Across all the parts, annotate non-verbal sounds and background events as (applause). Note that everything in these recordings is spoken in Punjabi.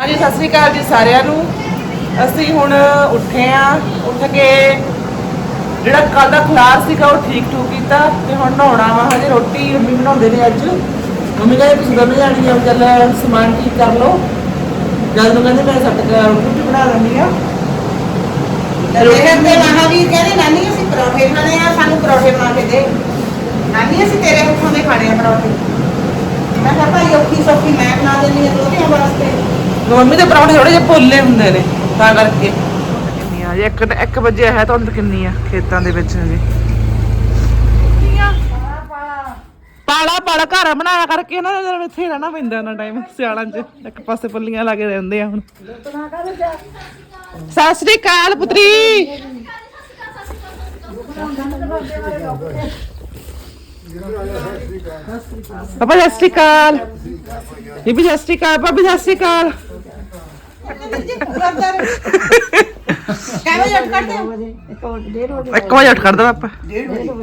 ਹਾਂਜੀ, ਸਤਿ ਸ੍ਰੀ ਅਕਾਲ ਜੀ ਸਾਰਿਆਂ ਨੂੰ। ਅਸੀਂ ਹੁਣ ਉੱਠੇ ਆ। ਉੱਠ ਕੇ ਜਿਹੜਾ ਕੱਲ ਦਾ ਖਲਾਰ ਸੀਗਾ, ਉਹ ਠੀਕ ਠੂਕ ਕੀਤਾ ਤੇ ਹੁਣ ਨਹਾਉਣਾ ਵਾ। ਹਜੇ ਰੋਟੀ ਮੰਮੀ ਬਣਾਉਂਦੇ ਨੇ ਅੱਜ। ਮੰਮੀ ਕਹਿੰਦੇ ਤੁਸੀਂ ਦੋਵੇਂ ਜਾਣੀ ਆ, ਚੱਲ ਸਮਾਨ ਠੀਕ ਕਰ ਲਓ। ਜਦ ਨੂੰ ਕਹਿੰਦੇ ਮੈਂ ਸੱਟ ਕੇ ਰੋਟੀ ਬਣਾ ਲੈਂਦੀ ਆ। ਕਹਿੰਦੇ ਮਹਾਵੀਰ ਕਹਿੰਦੇ, ਨਾਨੀ, ਅਸੀਂ ਪਰੌਠੇ ਖਾਣੇ ਆ, ਸਾਨੂੰ ਪਰੌਠੇ ਬਣਾ ਕੇ ਦੇ। ਨਾਨੀ, ਅਸੀਂ ਤੇਰੇ ਹੱਥੋਂ ਦੇ ਖਾਣੇ ਆ ਪਰੌਠੇ। ਮੈਂ ਕਿਹਾ, ਭਾਈ, ਔਖੀ ਸੌਖੀ ਮੈਂ ਬਣਾ ਦਿੰਦੀ ਆ ਦੋਤਿਆਂ ਵਾਸਤੇ। ਮੰਮੀ ਦੇ ਪਰੌਂਠੇ ਥੋੜੇ ਜਿਹੇ ਭੁੱਲੇ ਹੁੰਦੇ ਨੇ, ਤਾਂ ਕਰਕੇ। ਕਿੰਨੀ ਆ ਇੱਕ ਇੱਕ ਵਜੇ ਹੈ ਤਾਂ ਕਿੰਨੀ ਆ ਖੇਤਾਂ ਦੇ ਵਿੱਚ ਹਜੇ ਪਾਲਾ ਪਾਲਾ ਘਰ ਬਣਾਇਆ ਕਰਕੇ ਨਾ, ਜਦ ਇੱਥੇ ਰਹਿਣਾ ਪੈਂਦਾ ਨਾ ਟਾਈਮ ਸਿਆਲਾਂ 'ਚ। ਇੱਕ ਪਾਸੇ ਪੱਲੀਆਂ ਲਾ ਕੇ ਰਹਿੰਦੇ ਆ ਹੁਣ। ਸਤਿ ਸ੍ਰੀ ਅਕਾਲ ਪੁੱਤਰੀ। ਪਾਪਾ, ਸਤਿ ਸ੍ਰੀ ਅਕਾਲ। ਬੀਬੀ, ਸਤਿ ਸ੍ਰੀ ਅਕਾਲ। ਭਾਬੀ, ਸਤਿ ਸ੍ਰੀ ਅਕਾਲ। ਇੱਕ ਵਜੇ ਉੱਠ ਕਰਦਾ ਪਾਪਾ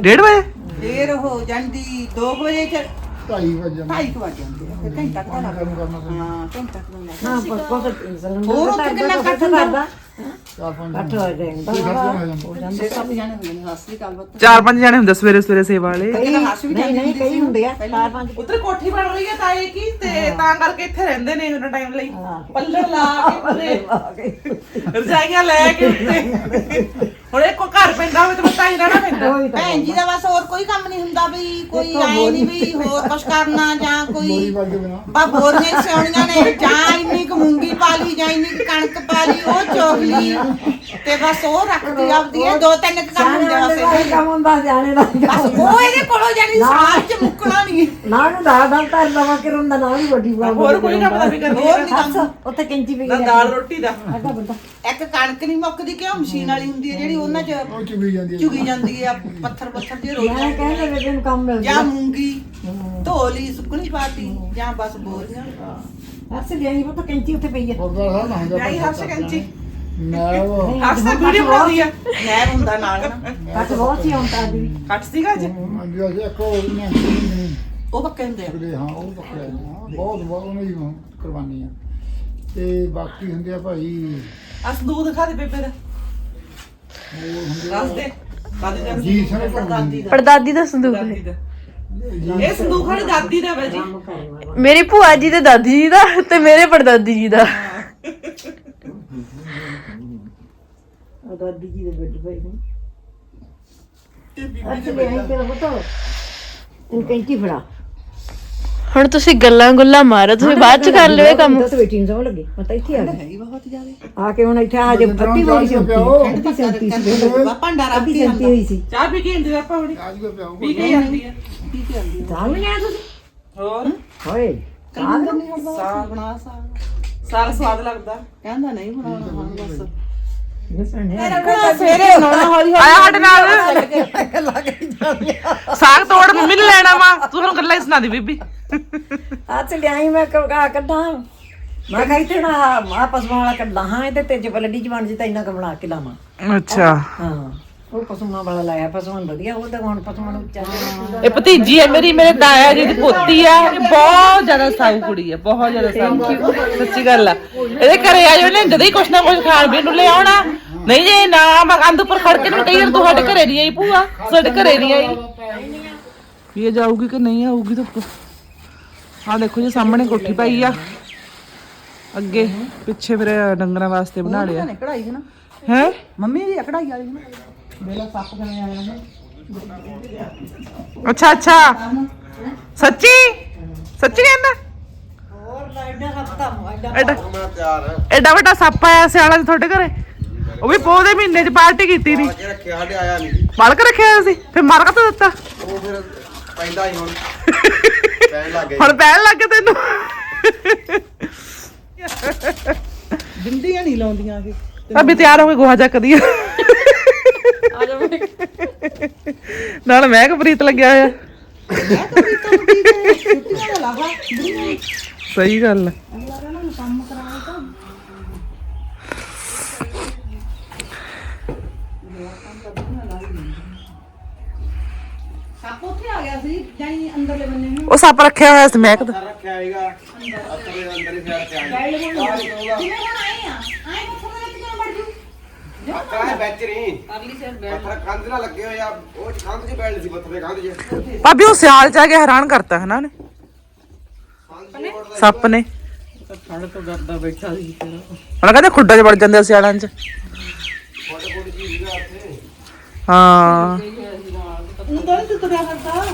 ਡੇਢ ਵਜੇ? ਦੇਰ ਹੋ ਜਾਂਦੀ 2 ਵਜੇ ਚ। ਢਾਈ ਵਜੇ 2:30 ਵਜੇ ਜਾਂਦੇ ਘੰਟਾ ਪੈਂਦਾ। ਹਾਂ ਘੰਟਾ ਹਾਂ ਕੋਈ ਹੋਰ ਉੱਥੇ ਕਿੰਨਾ ਕੱਟ ਹੁੰਦਾ? ਚਾਰ ਪੰਜ ਹੋ ਜਾਂਦਾ ਜਾਣੇ ਹੁੰਦੇ ਨੇ ਹਾਸਰੀ ਗੱਲ ਬੱਤ ਚਾਰ ਪੰਜ ਜਣੇ ਹੁੰਦੇ ਸਵੇਰੇ ਸਵੇਰੇ ਸੇਵਾ ਵਾਲੇ। ਹੱਸ ਵੀ ਨਹੀਂ ਨਹੀਂ ਕਈ ਹੁੰਦੇ ਆ ਚਾਰ ਪੰਜ। ਉਧਰ ਕੋਠੀ ਬਣ ਰਹੀ ਹੈ ਤਾਏ ਕੀ ਤੇ ਤਾਂ ਕਰਕੇ ਇੱਥੇ ਰਹਿੰਦੇ ਨੇ ਉਹਨਾਂ ਟਾਈਮ ਲਈ। ਪੱਲੜ ਲਾ ਕੇ ਪੂਰੇ ਰਜਾਈਆਂ ਲੈ ਕੇ ਉੱਤੇ (laughs) ਹੁਣ ਇੱਕ ਘਰ ਪੈਂਦਾ ਹੋਵੇ ਤਾਂ ਬਸ ਤਾਂ ਹੀ ਰਹਿਣਾ। ਭੈਣ ਜੀ ਦਾ ਬਸ ਹੋਰ ਕੋਈ ਕੰਮ ਨਹੀਂ ਹੁੰਦਾ ਵੀ ਕੋਈ ਆਏ ਨਹੀਂ ਵੀ ਹੋਰ ਕੁਛ ਕਰਨਾ ਜਾਂ ਕੋਈ ਬਾ ਬੋਰੀਆਂ ਸਿਉਣੀਆਂ ਨੇ ਜਾਂ ਇੰਨੀ ਕੁ ਮੂੰਗੀ ਪਾ ਲਈ ਜਾਂ ਇੰਨੀ ਕੁ ਕਣਕ ਪਾ ਲਈ ਉਹ ਚੋਗ ਲਈ। ਤੇ ਬਸ ਉਹ ਰੱਖਦੀ ਆਪਦੀ ਇਹ ਦੋ ਤਿੰਨ ਕੁ ਕੰਮ ਹੁੰਦੇ ਦਾ ਬਸ ਹੀ ਕੰਮ ਹੁੰਦਾ ਜਾਣੇ ਦਾ ਬਸ। ਉਹ ਇਹਦੇ ਕੋਲੋਂ ਜਾਨੀ ਸਾਲ ਚ ਮੁੱਕਣਾ ਨਹੀਂ ਨਾ ਨੂੰ ਦਾ ਦਾ ਤਾਂ ਲਵਾ ਕੇ ਰੋਂਦਾ ਨਾ ਵੀ ਵੱਡੀ ਬਾਤ ਹੋਰ ਕੋਈ ਕੰਮ ਤਾਂ ਵੀ ਕਰਨੀ ਹੋਰ ਹੈ ਵੀ ਕੰਮ। ਉੱਥੇ ਕੈਂਚੀ ਵੀ ਨਾ ਦਾਲ ਰੋਟੀ ਦਾ। ਅੱਡਾ ਬੰਦਾ। ਇੱਕ ਕਣਕ ਨਹੀਂ ਮੁੱਕਦੀ ਕਿਉਂ? ਮਸ਼ੀਨ ਵਾਲੀ ਹੁੰਦੀ ਹੈ ਜਿਹੜੀ ਉਹਨਾਂ ਚ ਉਹ ਚੁਗੀ ਜਾਂਦੀ ਹੈ। ਚੁਗੀ ਜਾਂਦੀ ਹੈ ਪੱਥਰ ਪੱਥਰ ਜੇ ਰੋਈ ਮੈਂ ਜਾਂਦੀ ਕਹਿੰਦਾ ਹੈ। ਬੇਬੇ ਨੂੰ ਕੰਮ ਮਿਲ ਜਾਂ ਗਿਆ ਮੂੰਗੀ ਢੋਲੀ ਸੁੱਕਣੀ ਪਾਤੀ ਜਾਂ ਬਸ ਬੋਰੀਆਂ। ਅਸ ਲਈ ਪੁੱਤ ਕੈਂਚੀ ਉੱਥੇ ਪਈ ਹੈ ਗੁਰਦੁਆਰਾ ਸਾਹਿਬ ਨਾ ਹੁੰਦਾ ਨਹੀਂ ਹਰਸ਼ ਕੰਚੀ। ਮੈਂ ਉਹ ਹਰਸ਼ ਤਾਂ ਵੀਡੀਓ ਬਣਾਉਂਦੀ ਆ। ਨਹਿਰ ਹੁੰਦਾ ਨਾਲ ਨਾ। ਕੱਟ ਬਹੁਤ ਹੀ ਆਉਂਦਾ ਦੀ ਕੱਟ ਸੀਗਾ ਅੱਜ? ਅੱਜ ਅੱਜ ਇੱਕ ਉਹ ਨੇ ਨਹੀਂ। ਉਹ ਪੱਕੇ ਹੁੰਦੇ ਆ। ਹਾਂ ਉਹ ਪਕੜਿਆ ਜੀ, ਬਹੁਤ ਬਹੁਤ ਉਹਨਾਂ ਦੀ ਕੁਰਬਾਨੀ ਆ। ਤੇ ਬਾਕੀ ਹੁੰਦੇ ਆ ਭਾਈ ਅਸ ਦੂਧ ਦਿਖਾ ਦੇ ਬੇਬੇ ਦਾ। ਹੋਰ ਹੁੰਦੇ ਦੱਸ ਦੇ। ਦਾਦੀ ਦਾ ਜੀ ਸਾਰੇ ਦਾਦੀ ਦਾ। ਪੜਦਾਦੀ ਦਾ ਸੰਦੂਕ ਹੈ। ਦਾਦੀ ਦਾ। ਇਹ ਸੰਦੂਕ ਵਾਲੀ ਦਾਦੀ ਦਾ ਵਾ ਜੀ। ਮੇਰੀ ਭੂਆ ਜੀ ਤੇ ਦਾਦੀ ਜੀ ਦਾ ਤੇ ਮੇਰੇ ਪੜਦਾਦੀ ਜੀ ਦਾ। ਦਾਦੀ ਜੀ ਦੇ ਬੈੱਡ ਪਈ ਨੇ। ਅੱਛਾ ਲੈ ਆਈ ਤੇਰਾ ਪੁੱਤ। ਇਹ ਕੈਂਚੀ ਫੜਾ। ਹੁਣ ਤੁਸੀਂ ਗੱਲਾਂ ਗੁੱਲਾਂ ਮਾਰੋ ਤੁਸੀਂ ਬਾਅਦ ਚ ਕਰ ਲਿਓ ਇਹ ਕੰਮ। ਦੱਸ ਬੈਠੀ ਨੂੰ ਸੌ ਲੱਗੇ ਮੈਂ ਤਾਂ ਇੱਥੇ ਆ ਗਈ ਹੈਗੀ ਬਹੁਤ ਜ਼ਿਆਦਾ। ਆ ਕੇ ਹੁਣ ਇੱਥੇ ਆ ਜੇ ਅੱਧੀ ਵਾਲੀ ਸੀ ਠੰਡ ਦੀ ਸੈਂਤੀ ਸੀ। ਭੰਡਾ ਅੱਧੀ ਰੱਖੀ ਸੈਂਤੀ ਹੋਈ ਸੀ। ਚਾਹ ਪੀ ਕੇ ਇੰਦੇ ਆਪਾਂ ਹੁਣੀ ਅੱਜ ਕੋ ਪਿਆਓ। ਪੀ ਕੇ ਜਾਂਦੀ ਆ। ਸਾਗ ਨਹੀਂ ਆਇਆ ਤੁਸੀਂ? ਹੋਰ? ਹੋਏ ਸਾਗ। ਸਾਗ ਬਣਾ ਸਾਗ। ਸਾਰਾ ਸਵਾਦ ਲੱਗਦਾ। ਕਹਿੰਦਾ ਨਹੀਂ ਬਣਾਉਣਾ ਬਸ। ਰੱਖਣਾ ਸਵੇਰੇ ਬਣਾਉਣਾ ਹੌਲੀ ਆਇਆ ਸਾਡੇ ਨਾਲ? (laughs) ਸਾਗ ਤੋੜ ਮੰਮੀ ਨੇ ਲੈਣਾ ਵਾ ਤੂੰ ਹੁਣ ਗੱਲਾਂ ਹੀ ਸੁਣਾ ਦੀ ਬੀਬੀ। ਆ ਚ ਲਿਆਈ ਮੈਂ ਕਾ ਕੱਢਾਂ। ਮੈਂ ਕਿਹਾ ਇੱਥੇ ਨਾ ਆ ਪਸ਼ੂਆਂ ਵਾਲਾ ਕੱਢਾਂ। ਹਾਂ ਇਹਦੇ ਤੇ ਜੇ ਜਵਾਨ ਜੀ ਤਾਂ ਇੰਨਾ ਕੁ ਬਣਾ ਕੇ ਲਾਵਾਂ। ਅੱਛਾ। ਹਾਂ। ਉਹ ਪਸ਼ੂਆਂ ਵਾਲਾ ਲਾਇਆ ਪਸ਼ੂਆਂ ਨੂੰ ਵਧੀਆ ਉਹ ਤਾਂ ਹੁਣ ਪਸ਼ੂਆਂ ਨੂੰ ਚਾਹੀਦਾ ਇਹ ਭਤੀਜੀ ਹੈ ਮੇਰੀ ਮੇਰੇ ਤਾਇਆ ਜੀ ਦੀ ਪੋਤੀ ਆ ਇਹ ਬਹੁਤ ਜ਼ਿਆਦਾ ਸਾਊ ਕੁੜੀ ਹੈ ਬਹੁਤ ਜ਼ਿਆਦਾ ਸਾਊ ਸੱਚੀ ਗੱਲ ਆ। ਇਹਦੇ ਘਰੇ ਆ ਨੇ ਜਦ ਹੀ ਕੁਛ ਨਾ ਕੁਛ ਖਾਣ ਪੀਣ ਨੂੰ ਲੈ ਆਉਣਾ ਨਹੀਂ ਜੇ ਨਾ ਮੈਂ ਕੰਧ ਉੱਪਰ ਖੜ ਕੇ ਨੂੰ ਕਹੀ ਯਾਰ ਤੁਹਾਡੇ ਘਰੇ ਨਹੀਂ ਆਈ ਭੂਆ ਸਾਡੇ ਘਰੇ ਨਹੀਂ ਆਈ। ਵੀ ਇਹ ਜਾਊਗੀ ਕਿ ਨਹੀਂ ਆਊਗੀ ਧੁੱਪ? ਆ ਦੇਖੋ ਜੀ ਸਾਹਮਣੇ ਕੋਠੀ ਪਾਈ ਆ। ਅੱਗੇ ਪਿੱਛੇ ਫਿਰ ਡੰਗਰਾਂ ਵਾਸਤੇ ਬਣਾ ਲਿਆ। ਹੈ? ਮੰਮੀ ਦੀ ਕਢਾਈ ਵਾਲੀ ਨਾ। ਮੇਲਾ ਸੱਪ ਕਿਵੇਂ ਆਇਆ ਨਾ ਅੱਛਾ ਅੱਛਾ। ਸੱਚੀ? ਸੱਚੀ ਕਹਿੰਦਾ ਹੋਰ ਲਾਈਡਾਂ ਸਭ ਤਾਂ ਮੋਇਦਾ ਐਡਾ ਐਡਾ ਵੱਡਾ ਸੱਪ ਆਇਆ ਸਿਆਲਾ ਚ ਤੁਹਾਡੇ ਘਰੇ? ਉਹ ਵੀ ਪੋਹ ਦੇ ਮਹੀਨੇ ਚ ਪਾਰਟੀ ਕੀਤੀ ਨਹੀਂ ਕੇ ਰੱਖਿਆ ਸਾਡੇ ਆਇਆ ਨਹੀਂ ਮਾਰ ਕੇ ਰੱਖਿਆ ਹੋਇਆ ਸੀ ਫਿਰ ਮਾਰ ਕੇ ਤਾਂ ਦਿੱਤਾ? ਉਹ ਫਿਰ ਪੈਂਦਾ ਹੀ ਹੁਣ। (laughs) ਪੈਣ ਲੱਗ ਗਿਆ ਹੁਣ ਪੈਣ ਲੱਗ ਗਿਆ ਤੈਨੂੰ। ਬਿੰਦੀਆਂ ਨਹੀਂ ਲਾਉਂਦੀਆਂ ਇਹ। ਅਭੀ ਤਿਆਰ ਹੋ ਕੇ ਗੋਹਾ ਚੱਕਦੀ ਆ। ਨਾਲ ਮੈਂ ਕਪਰੀਤ ਲੱਗਿਆ ਹੋਇਆ ਮੈਂ ਤਾਂ ਵੀ ਤਾਂ ਕੀ ਕਰੇ? ਛੁੱਟੀਆਂ ਦਾ ਲਾਹਾ। ਸਹੀ ਗੱਲ ਹੈ ਕੰਮ ਕਰਾਉਣਾ ਤਾਂ ਸੱਪ ਉੱਥੇ ਆ ਗਿਆ ਸੀ ਜਾਈ ਅੰਦਰਲੇ ਬੰਨੇ ਨੂੰ? ਉਹ ਸੱਪ ਰੱਖਿਆ ਹੋਇਆ ਸੀ ਮਹਿਕ ਦਾ ਰੱਖਿਆ ਹੈਗਾ ਅੱਤਰੇ ਦਾ ਅੰਦਰ ਹੀ ਸਿਆੜ ਤੇ ਆ ਜਿਵੇਂ ਹੁਣ ਆਏ ਆ ਆਏ ਪੱਥਰ ਦੇ ਵਿੱਚ ਕਿਵੇਂ ਵੜ ਜੂ ਪੱਥਰ ਵਿੱਚ ਨਹੀਂ ਪੱਥਰ ਕੰਧ ਨਾਲ ਲੱਗੇ ਹੋਏ ਆ ਉਹ ਚ ਕੰਧ 'ਚ ਬੈਠ ਸੀ ਪੱਥਰ ਦੇ ਕੰਧ 'ਚ। ਭਾਬੀ ਉਹ ਸਿਆਲ ਚ ਆ ਕੇ ਹੈਰਾਨ ਕਰਤਾ ਹਨਾ ਨੇ ਸੱਪ ਨੇ। ਫੜ ਤੋਂ ਡਰਦਾ ਬੈਠਾ ਸੀ ਉਹਨਾਂ ਕਹਿੰਦੇ ਖੁੱਡਾਂ 'ਚ ਵੜ ਜਾਂਦੇ ਆ ਸਿਆਲਾਂ 'ਚ। ਫੋਟੋ ਫੋਟੋ ਜੀ ਸੀਗਾ ਉੱਥੇ। ਹਾਂ। ਅੰਦਰ ਤੂੰ ਤੁਰਿਆ ਕਰਦਾ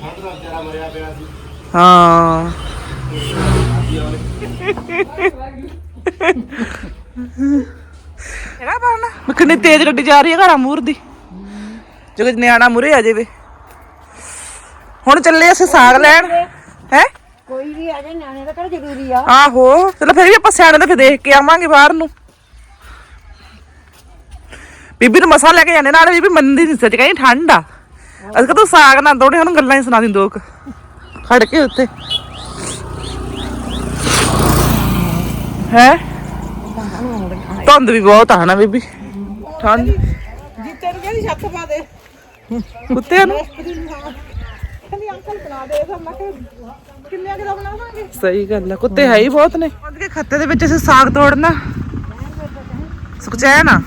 ਠੰਡ ਦਾ ਵਿਚਾਰਾ ਮਰਿਆ ਪਿਆ ਸੀ। ਹਾਂ। ਹੈਗਾ ਪਾਣਾ ਮੈਂ ਕਿੰਨੀ ਤੇਜ਼ ਗੱਡੀ ਜਾ ਰਹੀ ਹੈ ਘਰਾਂ ਮੂਰ ਦੀ। ਜੋ ਕਿ ਨਿਆਣਾ ਮੂਰੇ ਆ ਜਾਵੇ। ਹੁਣ ਚੱਲੇ ਅਸੀਂ ਸਾਗ ਲੈਣ। ਹੈ? ਕੋਈ ਵੀ ਆ ਜਾਏ ਨਿਆਣੇ ਦਾ ਕਿਹੜਾ ਜ਼ਰੂਰੀ ਆ। ਆਹੋ ਚਲੋ ਫਿਰ ਵੀ ਆਪਾਂ ਸਿਆਣੇ ਦਾ ਫਿਰ ਦੇਖ ਕੇ ਆਵਾਂਗੇ ਬਾਹਰ ਨੂੰ। ਬੀਬੀ ਨੂੰ ਮਸਾ ਲੈ ਕੇ ਜਾਂਦੇ ਨਾਲ ਬੀਬੀ ਮੰਨਦੀ ਨਹੀਂ ਸੱਚ ਕਹਿੰਦੀ ਠੰਡ ਆ। ਅਸੀਂ ਕਦੋਂ ਸਾਗ ਨਾ ਦੋੜੇ ਹੁਣ ਗੱਲਾਂ ਹੀ ਸੁਣਾ ਦਿੰ ਦੋਕ ਖੜ ਕੇ ਉੱਤੇ। ਹੈ? ਧੁੰਦ ਵੀ ਬਹੁਤ ਆ ਨਾ ਬੀਬੀ। ਠੰਡ। ਜੀਤੇ ਨੂੰ ਕਹਿੰਦੀ ਛੱਤ ਪਾ ਦੇ ਕੁੱਤੇ ਨੂੰ? ਕਹਿੰਦੀ ਅੰਕਲ ਬਣਾ ਦੇ ਫਿਰ ਮੈਂ ਕਿਹਾ ਕਿੰਨੇ ਕੁ ਦਾ ਬਣਾਵਾਂਗੇ ਸਹੀ ਗੱਲ ਆ, ਕੁੱਤੇ ਹੈ ਹੀ ਬਹੁਤ ਨੇ। ਪਹੁੰਚ ਕੇ ਖੱਤੇ ਦੇ ਵਿੱਚ ਅਸੀਂ ਸਾਗ ਤੋੜਨਾ। ਸੁਖਚੈਨ ਆ?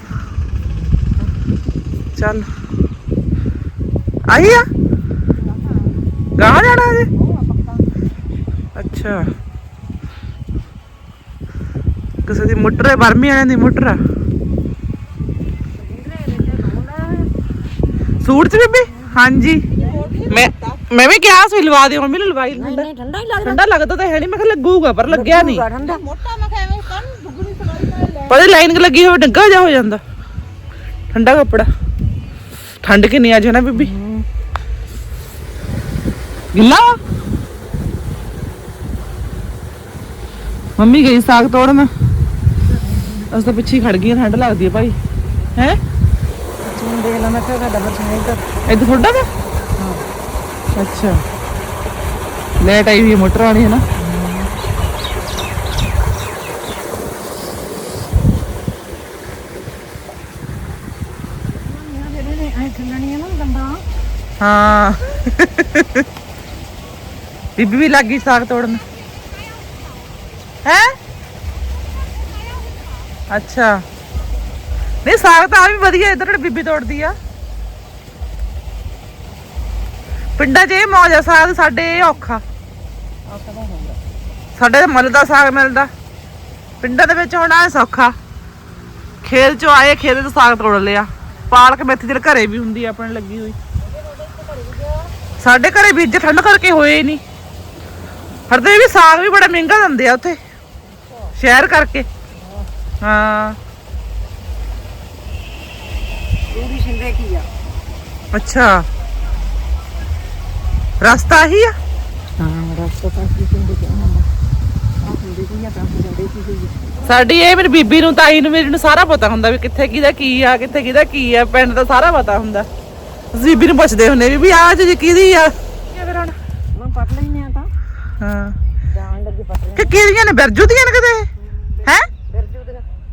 ਚੱਲ। ਆਈ ਆ? ਗਾਹ ਜਾਣਾ ਜੇ ਅੱਛਾ। ਕਿਸੇ ਦੀ ਮੋਟਰ ਹੈ ਬਰਮੀ ਵਾਲਿਆਂ ਦੀ ਮੋਟਰ ਆ। ਸੂਟ ਚ ਬੀਬੀ? ਹਾਂਜੀ। ਮੈਂ ਮੈਂ ਵੀ ਕਿਹਾ ਸੀ ਲਵਾ ਦਿਓ ਮੰਮੀ ਲਵਾਈ ਠੰਡਾ ਨਹੀਂ ਠੰਡਾ ਹੀ ਲੱਗਦਾ। ਠੰਡਾ ਲੱਗਦਾ ਤਾਂ ਹੈ ਨਹੀਂ ਮੈਂ ਕਿਹਾ ਲੱਗੂਗਾ ਪਰ ਲੱਗਿਆ ਨਹੀਂ। ਠੰਡਾ। ਮੋਟਾ ਮੈਂ ਕਿਹਾ ਐਵੇਂ ਕੰਨ ਦੁੱਗਣੀ ਸਵਾਈ ਨਾਲ ਲੈ ਪਰ ਲਾਈਨ ਲੱਗੀ ਹੋਵੇ ਡੱਗਾ ਜਾ ਹੋ ਜਾਂਦਾ। ਠੰਡਾ ਕੱਪੜਾ। ਠੰਡ ਕਿੰਨੀ ਅੱਜ ਹੈ ਨਾ ਬੀਬੀ? ਗਿੱਲਾ ਵਾ? ਮੰਮੀ ਗਈ ਸਾਗ ਤੋੜਨ। ਅਸੀਂ ਤਾਂ ਪਿੱਛੇ ਖੜ ਗਈਆਂ ਠੰਡ ਲੱਗਦੀ ਹੈ ਭਾਈ। ਹੈ? ਤੂੰ ਦੇਖ ਲੈ ਮੈਂ ਕਿਹਾ ਸਾਡਾ ਬਰਸਨ ਇੱਧਰ ਇੱਥੇ ਥੋੜਾ ਵਾ ਅੱਛਾ। ਲੈਟ ਆਈ ਹੋਈ ਮੋਟਰ ਵਾਲੀ ਹੈ ਨਾ ਹਾਂ। ਬੀਬੀ ਵੀ ਲੱਗੀ ਸਾਗ ਤੋੜਨ। ਹੈ? ਅੱਛਾ। ਨਹੀਂ, ਸਾਗ ਤਾਂ ਆ ਵੀ ਵਧੀਆ, ਇਧਰ ਬੀਬੀ ਤੋੜਦੀ ਆ? ਪਿੰਡਾਂ 'ਚ ਇਹ ਮੌਜ ਆ, ਸਾਗ ਸਾਡੇ ਇਹ ਔਖਾ। ਸਾਡੇ ਤਾਂ ਸਾਗ, ਮਿਲਦਾ। ਪਿੰਡਾਂ ਦੇ ਵਿੱਚ ਹੁਣ ਆ ਸੌਖਾ। ਖੇਤ 'ਚੋਂ ਆਏ, ਖੇਤ ਤੋਂ ਸਾਗ ਤੋੜ ਲਿਆ। ਪਾਲਕ ਮੇਥੀ ਜਿਹੜੇ ਘਰੇ ਵੀ ਹੁੰਦੀ ਆ, ਆਪਣੇ ਲੱਗੀ ਹੋਈ। ਸਾਡੇ ਘਰੇ ਬੀਜ ਠੰਡ ਕਰਕੇ ਹੋਏ ਹੀ ਨਹੀਂ। ਹਰਦੇ ਵੀ ਸਾਗ ਵੀ ਬੜਾ ਮਹਿੰਗਾ ਦਿੰਦੇ ਆ ਉੱਥੇ। ਸ਼ਹਿਰ ਕਰਕੇ। ਹਾਂ। ਪੂਰੀ ਸਿੰਦੇ ਕੀ ਆ? ਅੱਛਾ। ਰਸਤਾ ਹੀ ਆ? ਹਾਂ ਰਸਤਾ ਤਾਂ ਕੀ ਸਿੰਦੇ ਕੀ ਆ ਆ ਸਾਡੀ ਇਹ ਮੇਰੀ ਬੀਬੀ ਨੂੰ ਤਾਈ ਨੂੰ ਮੇਰੀ ਨੂੰ ਸਾਰਾ ਪਤਾ ਹੁੰਦਾ ਵੀ ਕਿੱਥੇ ਕਿਹਦਾ ਕੀ ਆ ਕਿੱਥੇ ਕਿਹਦਾ ਕੀ ਆ ਪਿੰਡ ਦਾ ਸਾਰਾ ਪਤਾ ਹੁੰਦਾ। ਬੀਬੀ ਨੂੰ ਪੁੱਛਦੇ ਹੁੰਦੇ ਵੀ ਵੀ ਆਹ ਚੀਜ਼ ਕਿਹਦੀ ਆ? ਕੀ ਫਿਰ ਹੁਣ ਮੈਂ ਪੜ ਲੈਨੇ ਆ ਤਾਂ। ਹਾਂ। ਜਾਣ ਲੱਗੇ ਪੜ ਲੈ ਕਿ ਕਿਹਦੀਆਂ ਨੇ ਬਿਰਜੂ ਦੀਆਂ ਨੇ ਕਿਤੇ ਹੈ?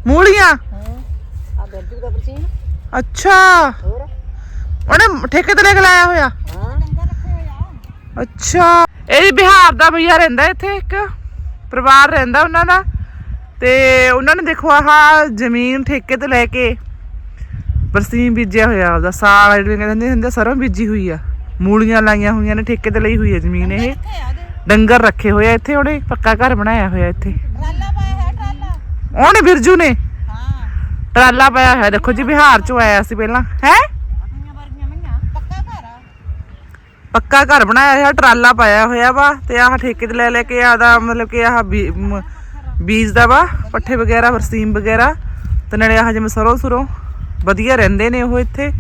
ਮੂਲੀਆਂ? ਆ ਦਾ ਅੱਛਾ। ਹੋਰ? ਉਹਨੇ ਠੇਕੇ ਤੇ ਲੈ ਕੇ ਲਾਇਆ ਹੋਇਆ? ਹਾਂ ਅੱਛਾ। ਇਹ ਬਿਹਾਰ ਦਾ ਭਈਆ ਰਹਿੰਦਾ ਇੱਥੇ ਇੱਕ। ਪਰਿਵਾਰ ਰਹਿੰਦਾ ਉਹਨਾਂ ਦਾ। ਤੇ ਉਹਨਾਂ ਨੇ ਦੇਖੋ ਆਹ ਜ਼ਮੀਨ ਠੇਕੇ ਤੇ ਲੈ ਕੇ ਬਰਸੀਮ ਬੀਜਿਆ ਹੋਇਆ ਉਹਦਾ ਸਾਲ ਜਿਹੜੇ ਕਹਿੰਦੇ ਹੁੰਦੇ ਆ, ਸਰੋਂ ਬੀਜੀ ਹੋਈ ਆ। ਮੂਲੀਆਂ ਲਾਈਆਂ ਹੋਈਆਂ ਨੇ ਠੇਕੇ ਤੇ ਲਈ ਹੋਈ ਹੈ ਜ਼ਮੀਨ ਇਹ। ਡੰਗਰ ਰੱਖੇ ਹੋਏ ਆ ਇੱਥੇ ਉਹਨੇ ਪੱਕਾ ਘਰ ਬਣਾਇਆ ਹੋਇਆ ਇੱਥੇ ਟਰਾਲਾ ਪਾਇਆ ਹੈ ਟਰਾਲਾ ਉਹਨੇ ਬਿਰਜੂ ਨੇ। ਹਾਂ। ਟਰਾਲਾ ਪਾਇਆ ਹੋਇਆ ਦੇਖੋ ਜੀ ਬਿਹਾਰ ਚੋਂ ਆਇਆ ਸੀ ਪਹਿਲਾਂ ਹੈ? ਆਪਣੀਆਂ ਵਰਗੀਆਂ ਮਈਆਂ ਪੱਕਾ ਘਰ ਆ? ਪੱਕਾ ਘਰ ਬਣਾਇਆ ਹੋਇਆ ਟਰਾਲਾ ਪਾਇਆ ਹੋਇਆ ਵਾ ਤੇ ਆਹ ਠੇਕੇ ਤੇ ਲੈ ਲੈ ਕੇ ਆਦਾ ਮਤਲਬ ਕਿ ਆਹ ਬੀ- ਮ- ਬੀਜ ਦਾ ਵਾ ਪੱਠੇ ਵਗੈਰਾ ਵਰਸੀਮ ਵਗੈਰਾ ਤੇ ਨਾਲੇ ਆਹ ਜਿਵੇਂ ਸਰੋਂ ਸੁਰੋਂ ਵਧੀਆ ਰਹਿੰਦੇ ਨੇ ਉਹ ਇੱਥੇ।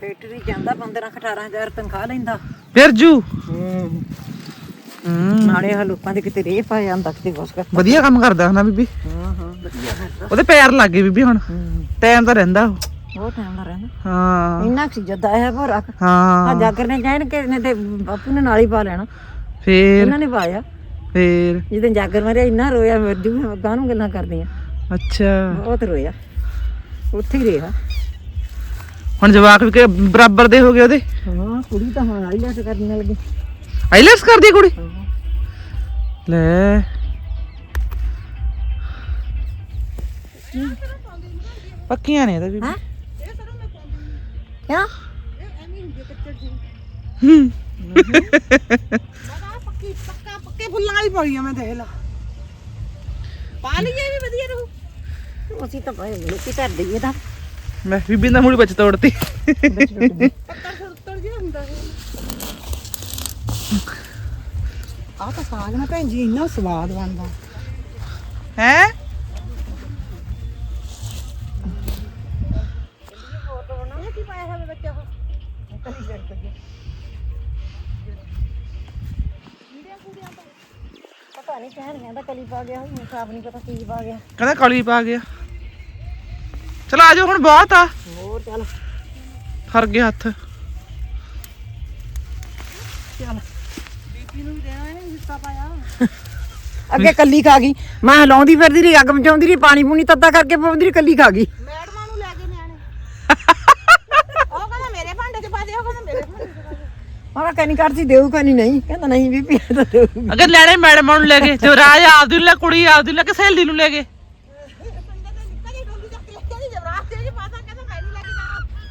ਫੈਕਟਰੀ ਜਾਂਦਾ 15 18000 ਤਨਖਾਹ ਲੈਂਦਾ। ਬਿਰਜੂ। ਹੂੰ ਹੂੰ। ਨਾਲੇ ਆ ਲੋਕਾਂ ਦੇ ਕਿਤੇ ਰੇਹ ਪਾ ਜਾਂਦਾ ਕਿਤੇ ਕੁਛ ਕਰ ਵਧੀਆ ਕੰਮ ਕਰਦਾ ਹਨਾ ਬੀਬੀ? ਹਾਂ ਹਾਂ ਵਧੀਆ। ਕਰਦਾ ਉਹਦੇ ਪੈਰ ਲੱਗ ਗਏ ਬੀਬੀ ਹੁਣ। ਟਾਈਮ ਤਾਂ ਰਹਿੰਦਾ ਉਹ। ਬਹੁਤ ਟਾਈਮ ਦਾ ਰਹਿੰਦਾ। ਹਾਂ। ਇੰਨਾ ਕੁ ਸੀ ਜੱਦਾ ਹੈ ਪਰ ਆ ਹਾਂ ਜਾਗਰ ਨੇ ਕਹਿਣ ਕਿ ਨੇ ਤੇ ਬਾਪੂ ਨੇ ਨਾਲ ਹੀ ਪਾ ਲੈਣਾ। ਫੇਰ? ਇਹਨਾਂ ਨੇ ਪਾਇਆ। ਫੇਰ? ਜਦੋਂ ਜਾਗਰ ਮਰਿਆ ਇੰਨਾ ਰੋਇਆ ਮਰਜੂ ਮੈਂ ਕਾਹਨੂੰ ਗੱਲਾਂ ਕਰਦੀਆਂ। ਅੱਛਾ। ਬਹੁਤ ਰੋਇਆ। ਉੱਥੇ ਹੀ ਰਿਹਾ ਹੁਣ ਜਵਾਕ ਵੀ ਕਿ ਬਰਾਬਰ ਦੇ ਹੋ ਗਏ ਉਹਦੇ? ਹਾਂ ਕੁੜੀ ਤਾਂ ਹੁਣ ਆਈ ਲੈਟ ਕਰਨ ਲੱਗੀ। ਆਈਲੈਟਸ ਕਰਦੀ ਆ ਕੁੜੀ? ਲੈ। ਪੱਕੀਆਂ ਨੇ ਇਹਦਾ ਵੀ ਹੈਂ? ਕਿਆ? ਪੱਕੀ ਪੱਕਾ ਪੱਕੇ ਫੁੱਲਾਂ ਵਾਲੀ ਪਾਈ ਆ ਮੈਂ ਦੇਖ ਲਾ। ਪਾ ਲਈਏ ਵੀ ਵਧੀਆ ਰਹੂ। ਅਸੀਂ ਤਾਂ ਭਾਈ ਲੋਕੀ ਧਰ ਦਈਏ ਤਾਂ। ਮੈਂ ਬੀਬੀ ਦਾ ਮੂਲੀ ਵਿੱਚ ਤੋੜਤੀ। ਪੱਕਾ ਸੁੱਤਰ ਜਿਹਾ ਹੁੰਦਾ ਹੈ ਆ ਤਾਂ ਸਾਗ ਨਾ ਭੈਣ ਜੀ ਇੰਨਾ ਸਵਾਦ ਬਣਦਾ। ਹੈ? ਪਤਾ ਨਹੀਂ ਕਹਿਣ ਕਹਿੰਦਾ ਕਲੀ ਪਾ ਗਿਆ ਹੁਣ ਸਾਬ ਨਹੀਂ ਪਤਾ ਕੀ ਪਾ ਗਿਆ। ਕਹਿੰਦਾ ਕਲੀ ਪਾ ਗਿਆ। ਚਲ ਆ ਜਾਓ ਹੁਣ ਬਹੁਤ ਆ। ਹੋਰ ਚੱਲ। ਫਰ ਗਿਆ ਹੱਥ। ਵੀ ਪਾਇਆ। ਅੱਗੇ ਕੱਲੀ ਖਾ ਗਈ। ਮੈਂ ਹਲਾਉਂਦੀ ਫਿਰਦੀ ਰਹੀ ਅੱਗ ਮਚਾਉਂਦੀ ਰਹੀ ਪਾਣੀ ਪੂਣੀ ਤੱਤਾ ਕਰਕੇ ਪਾਉਂਦੀ ਰਹੀ ਕੱਲੀ ਖਾ ਗਈ। ਮੈਡਮਾਂ ਨੂੰ ਲੈ ਕੇ ਨਿਆਣੇ। ਉਹ ਕਹਿੰਦਾ ਮੇਰੇ ਭਾਂਡੇ 'ਚ ਪਾ ਦੇ ਉਹ ਕਹਿੰਦਾ ਮੇਰੇ ਭਾਂਡੇ 'ਚ ਪਾ ਦੇ ਮਾਰਾ ਕਹਿੰਨੀ ਕਰਦੀ ਦੇਊ ਕਹਿੰਨੀ ਨਹੀਂ। ਕਹਿੰਦਾ ਨਹੀਂ ਬੀਬੀ ਇਹ ਤਾਂ ਦੇਊ ਅਗਰ ਲੈਣੇ ਮੈਡਮਾਂ ਨੂੰ ਲੈ ਗਏ ਜੋ ਰਾਜ ਆਪਦੀ ਲੈ ਕੁੜੀ ਆਪਦੀ ਨੂੰ ਲੈ ਕੇ ਸਹੇਲੀ ਨੂੰ ਲੈ ਕੇ। ਕੇ ਕਹਿੰਦਾ ਕੇ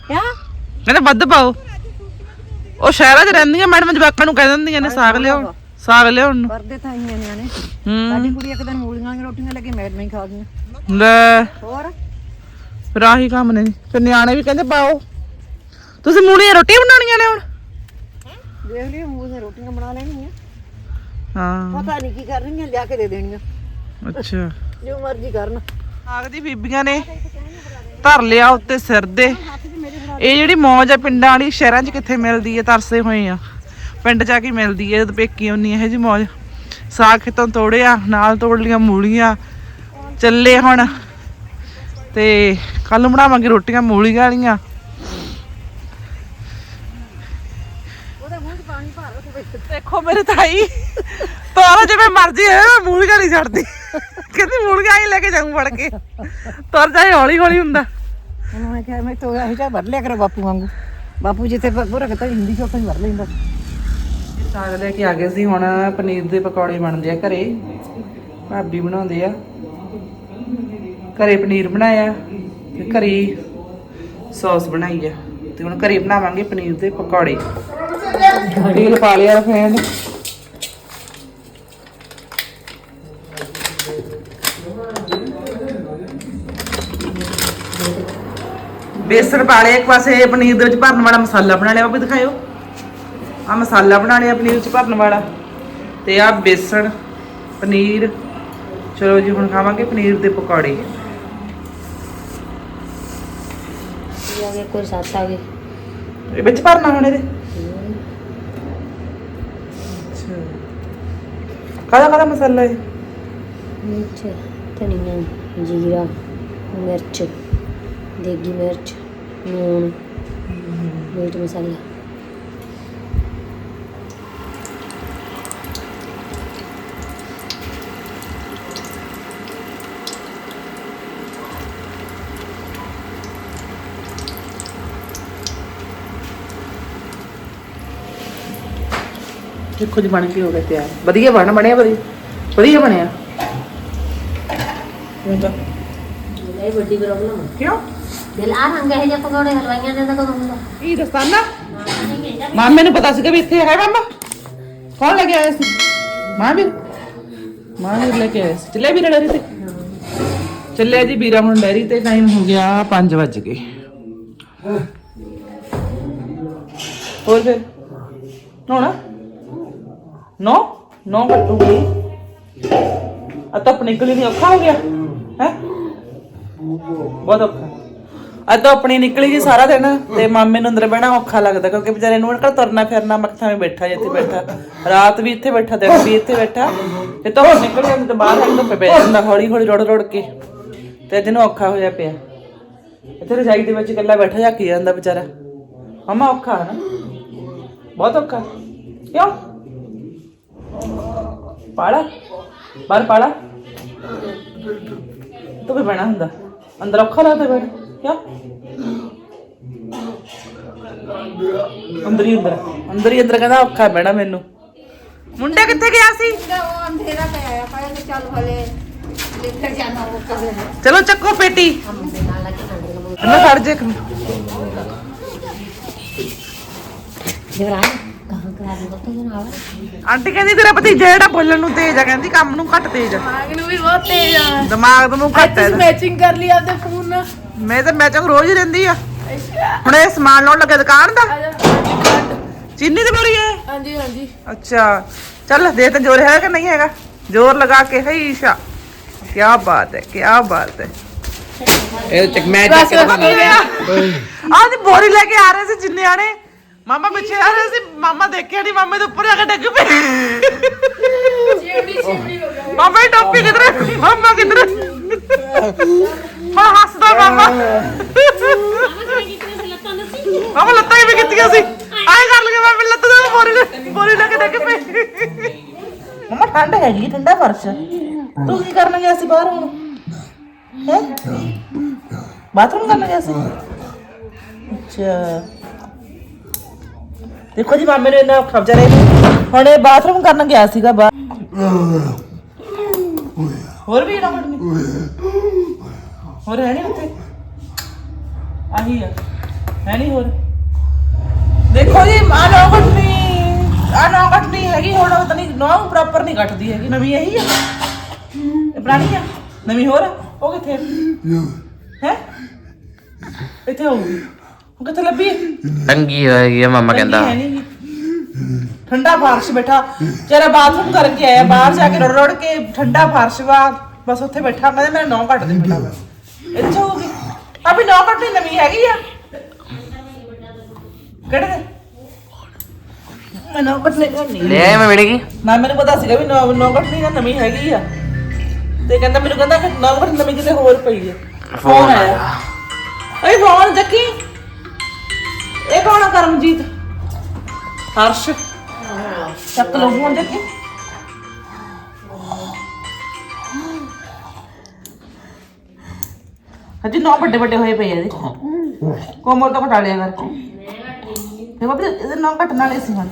ਕਿਆ ਕਹਿੰਦਾ ਵੱਧ ਪਾਓ। ਉਹ ਸ਼ਹਿਰਾਂ 'ਚ ਰਹਿੰਦੀਆਂ ਮੈਡਮ ਜਵਾਕਾਂ ਨੂੰ ਕਹਿ ਦਿੰਦੀਆਂ ਨੇ ਸਾਗ ਲਿਆਓ। ਸਾਗ ਲਿਆਉਣ ਨੂੰ। ਕਰਦੇ ਤਾਂ ਆਈਆਂ ਨਿਆਣੇ ਹੂੰ। ਸਾਡੀ ਕੁੜੀ ਇੱਕ ਦਿਨ ਮੂਲੀਆਂ ਦੀਆਂ ਰੋਟੀਆਂ ਲੈ ਕੇ ਮੈਡਮਾਂ ਹੀ ਖਾ ਗਈਆਂ ਲੈ। ਹੋਰ? ਫਿਰ ਆਹੀ ਕੰਮ ਨੇ। ਫਿਰ ਨਿਆਣੇ ਵੀ ਕਹਿੰਦੇ ਪਾਓ। ਤੁਸੀਂ ਮੂਲੀਆਂ ਰੋਟੀਆਂ ਬਣਾਉਣੀਆਂ ਨੇ ਹੁਣ? ਦੇਖ ਲਈ ਮੂੰਹ ਦੀਆਂ ਰੋਟੀਆਂ ਬਣਾ ਲੈਣੀਆਂ। ਹਾਂ। ਪਤਾ ਨਹੀਂ ਕੀ ਕਰ ਰਹੀਆਂ ਲਿਆ ਕੇ ਦੇ ਦੇਣੀਆਂ। ਅੱਛਾ। ਜੋ ਮਰਜ਼ੀ ਕਰਨ। ਸਾਗ ਦੀ ਬੀਬੀਆਂ ਨੇ ਧਰ ਲਿਆ ਉੱਤੇ ਸਿਰ ਦੇ। ਇਹ ਜਿਹੜੀ ਮੌਜ ਆ ਪਿੰਡਾਂ ਵਾਲੀ ਸ਼ਹਿਰਾਂ 'ਚ ਕਿੱਥੇ ਮਿਲਦੀ ਹੈ ਤਰਸੇ ਹੋਏ ਆ। ਪਿੰਡ 'ਚ ਆ ਕੇ ਮਿਲਦੀ ਹੈ ਜਦ ਪੇਕੀ ਹੁੰਨੀ ਇਹ ਜੀ ਮੌਜ। ਸਾਗ ਖੇਤੋਂ ਤੋੜਿਆ ਨਾਲ ਤੋੜ ਲੀਆਂ ਮੂਲੀਆਂ ਚੱਲੇ ਹੁਣ। ਤੇ ਕੱਲ ਬਣਾਵਾਂਗੇ ਰੋਟੀਆਂ ਮੂਲੀਆਂ ਵਾਲੀਆਂ। ਦੇਖੋ ਮੇਰੇ ਤਾਈ ਤੋਰਾ ਜਿਵੇਂ ਮਰਜ਼ੀ ਹੈ ਮੂਲੀਆਂ ਨਹੀਂ ਛੱਡਦੀ। ਕਹਿੰਦੀ ਮੂਲੀਆਂ ਹੀ ਲੈ ਕੇ ਜਾਊਂ ਫੜ ਕੇ। ਤੁਰ ਜਾਏ ਹੌਲੀ ਹੌਲੀ ਹੁੰਦਾ ਮੈਂ ਕਿਹਾ ਮੈਂ ਤੋ ਇਹ ਜਾ ਭਰ ਲਿਆ ਕਰੋ ਬਾਪੂ ਵਾਂਗੂ। ਬਾਪੂ ਜਿੱਥੇ ਪੂਰਾ ਕਤਾ ਹਿੰਦੀ ਚ ਹੀ ਭਰ ਲੈਂਦਾ ਸਾਗ ਲੈ ਕੇ ਆ ਗਏ ਸੀ, ਹੁਣ ਪਨੀਰ ਦੇ ਪਕੌੜੇ ਬਣਦੇ ਆ ਘਰੇ। ਭਾਬੀ ਬਣਾਉਂਦੇ ਆ। ਘਰੇ ਪਨੀਰ ਬਣਾਇਆ ਤੇ ਘਰੇ ਸੌਸ ਬਣਾਈ ਆ। ਤੇ ਹੁਣ ਘਰੇ ਬਣਾਵਾਂਗੇ ਪਨੀਰ ਦੇ ਪਕੌੜੇ। ਤੇਲ ਪਾ ਲਿਆ ਫੈਨ। ਬੇਸਣ ਪਾ ਲਿਆ ਇੱਕ ਪਾਸੇ, ਪਨੀਰ ਦੇ ਵਿੱਚ ਭਰਨ ਵਾਲਾ ਮਸਾਲਾ ਬਣਾ ਲਿਆ। ਉਹ ਵੀ ਦਿਖਾਇਓ। ਆ ਮਸਾਲਾ ਬਣਾ ਲਿਆ ਪਨੀਰ ਚ ਭਰਨ ਵਾਲਾ। ਤੇ ਆ ਬੇਸਣ ਪਨੀਰ। ਚਲੋ ਜੀ ਹੁਣ ਖਾਵਾਂਗੇ ਪਨੀਰ ਦੇ ਪਕੌੜੇ। ਆਗੇ ਕੋਈ ਸੱਤ ਆ ਗਏ। ਇਹ ਵਿੱਚ ਭਰਨਾ ਹੁਣ ਇਹਦੇ? ਕਾਹਦਾ ਕਾਹਦਾ ਮਸਾਲਾ ਹੈ ਮਿਰਚ ਧਨੀਆ ਜੀਰਾ ਮਿਰਚ ਦੇਗੀ ਮਿਰਚ ਨੂਣ ਮੀਟ ਮਸਾਲਾ। ਦੇਖੋ ਜੀ ਬਣ ਕੇ ਹੋ ਗਿਆ ਤਿਆਰ। ਵਧੀਆ ਬਣ ਬਣਿਆ ਵਧੀਆ? ਵਧੀਆ ਬਣਿਆ? ਹੁਣ ਤਾਂ। ਇਹ ਵੱਡੀ ਪ੍ਰੋਬਲਮ ਕਿਉਂ? ਦਿਲ ਆ ਰੰਗ ਇਹ ਜਿਹਾ ਪਕੌੜੇ ਹਲਵਾਈਆਂ ਦੇ ਤਾਂ ਕਦੋਂ ਹੁੰਦਾ? ਇਹ ਦਸਤਾਨਾ? ਮਾਮੇ ਨੂੰ ਪਤਾ ਸੀਗਾ ਵੀ ਇੱਥੇ ਹੈ ਮਾਮਾ। ਕੌਣ ਲੈ ਕੇ ਆਇਆ ਸੀ? ਮਾਂ ਵੀ ਮਾਂ ਵੀ ਲੈ ਕੇ ਆਇਆ ਸੀ। ਚੱਲੇ ਵੀ ਡੈਰੀ ਤੇ? ਚੱਲਿਆ ਜੀ ਵੀਰਾ ਹੁਣ ਡੈਰੀ ਤੇ। ਟਾਈਮ ਹੋ ਗਿਆ 5 ਵਜ ਗਏ। ਹੋਰ ਫਿਰ? ਨੋਣਾ ਨੋ? ਨੋ ਕੱਟੂਗੀ ਆ ਤਾਂ ਨਿਕਲੀ ਨਹੀਂ ਔਖਾ ਹੋ ਗਿਆ ਹੈ? ਬਹੁਤ ਔਖਾ। ਅੱਜ ਤਾਂ ਆਪਣੀ ਨਿਕਲੀ ਜੀ ਸਾਰਾ ਦਿਨ ਤੇ ਮਾਮੇ ਨੂੰ ਅੰਦਰ ਬਹਿਣਾ ਔਖਾ ਲੱਗਦਾ ਕਿਉਂਕਿ ਵਿਚਾਰੇ ਨੂੰ ਕਿਹੜਾ ਤੁਰਨਾ ਫਿਰਨਾ ਮੱਖਾਂ ਵਿੱਚ ਬੈਠਾ, ਜਿੱਥੇ ਬੈਠਾ। ਰਾਤ ਵੀ ਇੱਥੇ ਬੈਠਾ, ਦਿਨ ਵੀ ਇੱਥੇ ਬੈਠਾ। ਤੇ ਤਾਂ ਨਿਕਲ ਜਾਂਦਾ ਤੇ ਬਾਹਰ ਆਈ ਧੁੱਪੇ ਜਾਂਦਾ ਹੌਲੀ ਹੌਲੀ ਰੋੜ ਰੋੜ ਕੇ। ਤੇ ਅੱਜ ਔਖਾ ਹੋਇਆ ਪਿਆ। ਇੱਥੇ ਰਜਾਈ ਦੇ ਵਿੱਚ ਇਕੱਲਾ ਬੈਠਾ ਜਾ ਕੇ ਜਾਂਦਾ ਵਿਚਾਰਾ। ਮਮਾ ਔਖਾ ਹੈ ਨਾ? ਬਹੁਤ ਔਖਾ। ਕਿਉਂ? ਪਾਲਾ ਬਾਹਰ ਪਾਲਾ ਤੂੰ ਵੀ ਬਣਾ ਹੁੰਦਾ। ਅੰਦਰ ਔਖਾ ਲੱਗਦਾ ਬੈਠ ਕਿਆ? ਅੰਦਰ ਹੀ ਅੰਦਰ। ਅੰਦਰ ਹੀ ਅੰਦਰ ਕਹਿੰਦਾ ਔਖਾ ਬੈਣਾ ਮੈਨੂੰ। ਮੁੰਡਾ ਕਿੱਥੇ ਗਿਆ ਸੀ? ਉਹ ਅੰਧੇਰਾ ਪਿਆ ਆ ਪਾਇਆ ਤੇ ਚੱਲ ਹਲੇ ਲਿਖਰ ਜਾਣਾ ਉਹ ਕਰੇ ਚਲੋ ਚੱਕੋ ਪੇਟੀ। ਮੈਂ ਫੜ ਜੇ ਜਵਰਾਜ ਆਂਟੀ ਕਹਿੰਦੀ ਤੇਰਾ ਭਤੀਜਾ ਜਿਹੜਾ ਬੋਲਣ ਨੂੰ ਤੇਜ਼ ਆ ਕਹਿੰਦੀ ਕੰਮ ਨੂੰ ਘੱਟ ਤੇਜ਼ ਆ। ਆਗ ਨੂੰ ਵੀ ਬਹੁਤ ਤੇਜ਼ ਆ। ਦਿਮਾਗ ਘੱਟ ਹੈ। ਮੈਚਿੰਗ ਕਰ ਲਈ ਆਪਦੇ ਫੋਨ ਨਾਲ। ਮੈਂ ਤਾਂ ਮੈਚਿੰਗ ਰੋਜ਼ ਹੀ ਰਹਿੰਦੀ ਆ। ਹੁਣ ਇਹ ਸਮਾਨ ਲਾਉਣ ਲੱਗੇ ਦੁਕਾਨ ਦਾ? ਚੀਨੀ ਦੀ ਬੋਰੀ ਹੈ ਹਾਂਜੀ ਹਾਂਜੀ। ਅੱਛਾ। ਚੱਲ ਦੇ ਤਾਂ ਜ਼ੋਰ ਹੈਗਾ ਕਿ ਨਹੀਂ ਹੈਗਾ? ਜ਼ੋਰ ਲਗਾ ਕੇ ਹੈ ਈਸ਼ਾ ਕੀ ਬਾਤ ਹੈ ਕੀ ਬਾਤ ਹੈ। ਇਹ ਚੱਕ ਮੈਂ ਬਸ ਆਹ ਦੀ ਬੋਰੀ ਲੈ ਕੇ ਆ ਰਹੇ ਸੀ ਜਿੰਨੇ ਆਣੇ। ਮਾਮਾ ਪਿੱਛੇ ਆ ਰਹੇ ਸੀ ਮਾਮਾ ਦੇਖਿਆ ਨਹੀਂ ਮਾਮੇ ਦੇ ਉੱਪਰ ਆ ਕੇ ਡਿੱਗ ਪਏ। ਮਾਮਾ ਦੀ ਟੋਪੀ ਕਿਧਰ? ਹੈ? ਮਾਮਾ ਕਿਧਰ? ਹੈ? ਮੈਂ ਹੱਸਦਾ ਮਾਮਾ। ਮਾਮਾ ਲੱਤਾਂ ਵੀ ਕੀਤੀਆਂ ਸੀ? ਆਏ ਕਰ ਲਗੇ ਮਾਮੇ ਲੱਤਾਂ ਦੇ ਬੋਰੀ ਬੋਰੀ ਲੈ ਕੇ ਡਿੱਗ ਪਏ। ਮਾਮਾ ਠੰਡ ਹੈਗੀ ਠੰਡਾ ਫਰਸ਼। ਤੂੰ ਕੀ ਕਰਨ ਗਿਆ ਸੀ ਬਾਹਰ ਹੁਣ? ਹੈ? ਬਾਥਰੂਮ ਕਰਨ ਗਿਆ ਸੀ? ਅੱਛਾ। ਦੇਖੋ ਜੀ ਮਾਮੇ ਨੇ ਇਹਨਾਂ ਖਬਜਾ ਰਹੇ ਨੇ। ਹੁਣ ਇਹ ਬਾਥਰੂਮ ਕਰਨ ਗਿਆ ਸੀਗਾ ਬਾਹਰ ਹੋਰ ਵੀ ਨਾ ਮੜਨੀ ਹੋਰ ਹੈ ਨਹੀਂ ਉੱਥੇ? ਆਹੀ ਆ। ਹੈ ਨਹੀਂ ਹੋਰ? ਦੇਖੋ ਜੀ ਆ ਨੌ ਕੱਟਣੀ ਆ ਨੌ ਕੱਟਣੀ ਹੈਗੀ ਹੁਣ ਪਤਾ ਨਹੀਂ ਨੌ ਪ੍ਰੋਪਰ ਨਹੀਂ ਕੱਟਦੀ ਹੈਗੀ। ਨਵੀਂ ਇਹੀ ਆ। ਇਹ ਪੁਰਾਣੀ ਆ। ਨਵੀਂ ਹੋਰ ਆ? ਉਹ ਕਿੱਥੇ ਹੈ? ਇੱਥੇ ਹੋਊਗੀ। ਕਿੱਥੇ ਲੱਭੀ ਹੈ ਤੰਗੀ ਹੋਏਗੀ ਮਾਮਾ ਕਹਿੰਦਾ। ਹੈ। ਠੰਡਾ ਫਰਸ਼ ਬੈਠਾ। ਜਰਾ ਬਾਥਰੂਮ ਕਰਕੇ ਆਇਆ ਬਾਹਰ ਜਾ ਕੇ ਰੋੜ ਰੋੜ ਕੇ ਠੰਡਾ ਫਰਸ਼ ਵਾ। ਬਸ ਉੱਥੇ ਬੈਠਾ। ਕਹਿੰਦਾ ਮੇਰਾ ਨੌ ਕੱਟ ਦੇ ਬੇਟਾ ਇੱਥੇ ਹੋਊਗੀ ਅਭੀ ਨੌ ਕੱਟਣੀ ਨਵੀਂ ਹੈਗੀ ਆ? ਕਿਹੜੇ ਦੇ? ਮੈਂ ਨੌ ਕੱਟਣੀ ਨਹੀਂ। ਲੈ ਆਇਆ ਮੈਂ ਮਿਲੇਗੀ। ਨਾ ਮੈਨੂੰ ਪਤਾ ਸੀਗਾ ਵੀ ਨੌ ਨੌ ਕੱਟਣੀ ਨਾ ਨਵੀਂ ਹੈਗੀ ਆ। ਤੇ ਕਹਿੰਦਾ ਮੈਨੂੰ ਕਹਿੰਦਾ ਕਿ ਨੌ ਕੱਟਣੀ ਨਵੀਂ ਕਿਤੇ ਹੋਰ ਪਈ ਹੈ ਫੋਨ ਆਇਆ। ਓਏ ਫੋਨ ਚੱਕੀ। ਇਹ ਕੌਣ ਕਰਮਜੀਤ? ਹਰਸ਼। ਚੱਕ ਲਓ ਫੋਨ ਚੱਕੀ ਹਜੀ ਨੌ ਵੱਡੇ ਵੱਡੇ ਹੋਏ ਪਏ ਆ ਇਹਦੇ। ਕੋਮਲ ਤੋਂ ਘਟਾ ਲਿਆ ਕਰਕੇ। ਤੇ ਬਾਬੇ, ਇਹਦੇ ਨੌ ਘਟਣ ਵਾਲੇ ਸੀ ਹੁਣ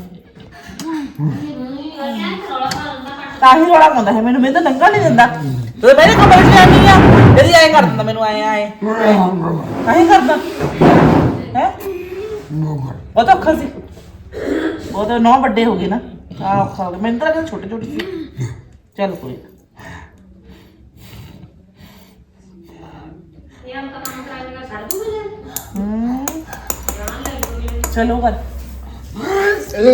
ਤਾਂ ਹੀ ਰੋਲਾ ਪਾਉਂਦਾ ਹੈ ਮੈਨੂੰ ਮੈਨੂੰ ਤਾਂ ਨੰਗਾ ਨਹੀਂ ਦਿੰਦਾ। ਤੇ ਮੇਰੇ ਕਮਰੇ 'ਚ ਆਨੀ ਆ, ਇਹਦੀ ਐ ਕਰ ਦਿੰਦਾ ਮੈਨੂੰ, ਐ ਐ। ਤਾਂ ਹੀ? ਕਰਦਾ ਹੈ ਬਹੁਤ ਔਖਾ ਸੀ। ਉਹ ਤਾਂ ਨੌ ਵੱਡੇ ਹੋ ਗਏ ਨਾ। ਆ ਔਖਾ ਹੋ ਗਿਆ। ਮੈਨੂੰ ਤਾਂ ਲੱਗਦਾ ਛੋਟੇ ਛੋਟੇ ਸੀ। ਚੱਲ ਕੋਈ ਨਾ। ਹਮ। ਚਲੋ ਕਰ।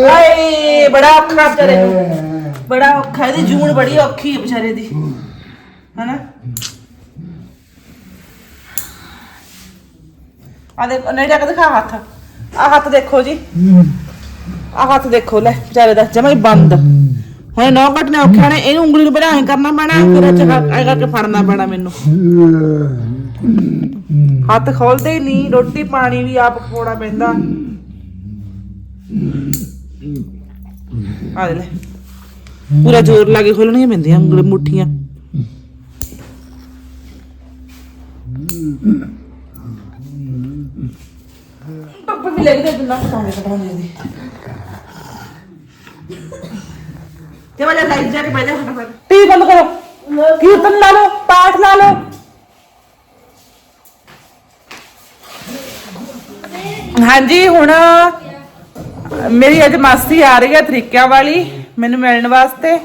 ਹਾਏ ਬੜਾ ਔਖਾ ਵਿਚਾਰੇ ਨੂੰ। ਬੜਾ ਔਖਾ। ਇਹਦੀ ਜੂਨ ਬੜੀ ਔਖੀ ਹੈ ਵਿਚਾਰੇ ਦੀ। ਹਨਾ? ਆ ਦੇਖੋ ਨਹੀਂ ਜਾ ਕੇ ਦਿਖਾ ਹੱਥ। ਆ ਹੱਥ ਦੇਖੋ ਜੀ। ਆ ਹੱਥ ਦੇਖੋ, ਲੈ, ਵਿਚਾਰੇ ਦਾ ਜਮਾ ਹੀ ਬੰਦ। ਹੁਣ ਨੌ ਕੱਟਨੇ ਔਖੇ ਨੇ ਇਹਨੂੰ ਉਂਗਲੀ ਨੂੰ ਬਣਾਏ ਕਰਨਾ ਪੈਣਾ, ਫਿਰ ਐ ਕਰਕੇ ਫੜਨਾ ਪੈਣਾ ਮੈਨੂੰ। ਹੱਥ ਖੋਲਦੇ ਹੀ ਨਹੀਂ, ਰੋਟੀ ਪਾਣੀ ਵੀ ਆਪ ਖਵਾਉਣਾ ਪੈਂਦਾ। ਆ ਲੈ। ਪੂਰਾ ਜ਼ੋਰ ਲਾ ਕੇ ਖੋਲਣੀਆਂ ਪੈਂਦੀਆਂ ਉਂਗਲ ਮੁੱਠੀਆਂ। ਪੱਪਾ ਵੀ ਲੱਗਦੇ ਬਿਨਾ ਪਟਾਉਂਦੇ ਪਟਾਉਂਦੇ ਦੀ ਤੇ ਵਾਲਾ ਲਾਈਟ ਜਾ ਕੇ ਬੈਠਾ ਫਟਾਫਟ। ਟੀਵੀ ਬੰਦ ਕਰੋ? ਕੀਰਤਨ ਲਾ ਲਓ, ਪਾਠ ਲਾ ਲਓ। ਹਾਂਜੀ, ਹੁਣ ਮੇਰੀ ਅੱਜ ਮਾਸੀ ਆ ਰਹੀ ਹੈ ਤਰੀਕਿਆਂ ਵਾਲੀ, ਮੈਨੂੰ ਮਿਲਣ ਵਾਸਤੇ।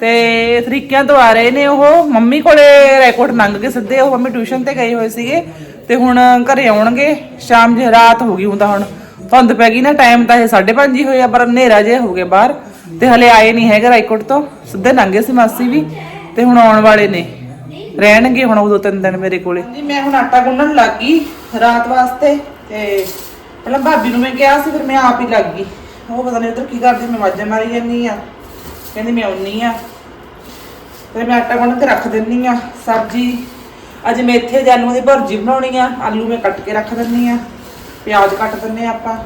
ਤੇ ਤਰੀਕਿਆਂ ਤੋਂ ਆ ਰਹੇ ਨੇ ਉਹ। ਮੰਮੀ ਕੋਲੇ ਰੈਕੋਰਡ ਲੰਘ ਕੇ ਸਿੱਧੇ ਉਹ ਮੰਮੀ ਟਿਊਸ਼ਨ ਤੇ ਗਏ ਹੋਏ ਸੀਗੇ। ਤੇ ਹੁਣ ਘਰੇ ਆਉਣਗੇ, ਸ਼ਾਮ ਜੇ ਰਾਤ ਹੋ ਗਈ ਹੁੰਦਾ ਹੁਣ। ਧੁੰਦ ਪੈ ਗਈ ਨਾ ਟਾਈਮ ਤਾਂ ਇਹ 5:30 ਹੀ ਹੋਇਆ ਪਰ ਹਨੇਰਾ ਜੇ ਹੋ ਗਿਆ ਬਾਹਰ। ਤੇ ਹਲੇ ਆਏ ਨਹੀਂ ਹੈਗੇ ਰਾਏਕੋਟ ਤੋਂ, ਸਿੱਧੇ ਲੰਘੇ ਸੀ ਮਾਸੀ ਵੀ, ਤੇ ਹੁਣ ਆਉਣ ਵਾਲੇ ਨੇ। ਰਹਿਣਗੇ ਹੁਣ ਉਹ ਦੋ ਤਿੰਨ ਦਿਨ ਮੇਰੇ ਕੋਲੇ। ਜੀ ਮੈਂ ਹੁਣ ਆਟਾ ਗੁੰਨਣ ਲੱਗ ਗਈ ਰਾਤ ਵਾਸਤੇ, ਤੇ ਪਹਿਲਾਂ ਭਾਬੀ ਨੂੰ ਮੈਂ ਕਿਹਾ ਸੀ, ਫਿਰ ਮੈਂ ਆਪ ਹੀ ਲੱਗ ਗਈ। ਉਹ ਪਤਾ ਨਹੀਂ ਉਧਰ ਕੀ ਕਰਦੀ, ਮੈਂ ਵਾਜਾਂ ਮਾਰੀ ਜਾਂਦੀ ਆ। ਕਹਿੰਦੀ ਮੈਂ ਆਉਣੀ ਆ। ਫਿਰ ਮੈਂ ਆਟਾ ਗੁੰਨ ਕੇ ਰੱਖ ਦਿੰਨੀ ਆ, ਸਬਜ਼ੀ ਅੱਜ ਮੇਥੇ ਦੇ ਆਲੂਆਂ ਦੀ ਭੁਰਜੀ ਬਣਾਉਣੀ ਆ ਆਲੂ ਮੈਂ ਕੱਟ ਕੇ ਰੱਖ ਦਿੰਨੀ ਆ ਪਿਆਜ਼ ਕੱਟ ਦਿੰਨੇ ਆ ਆਪਾਂ।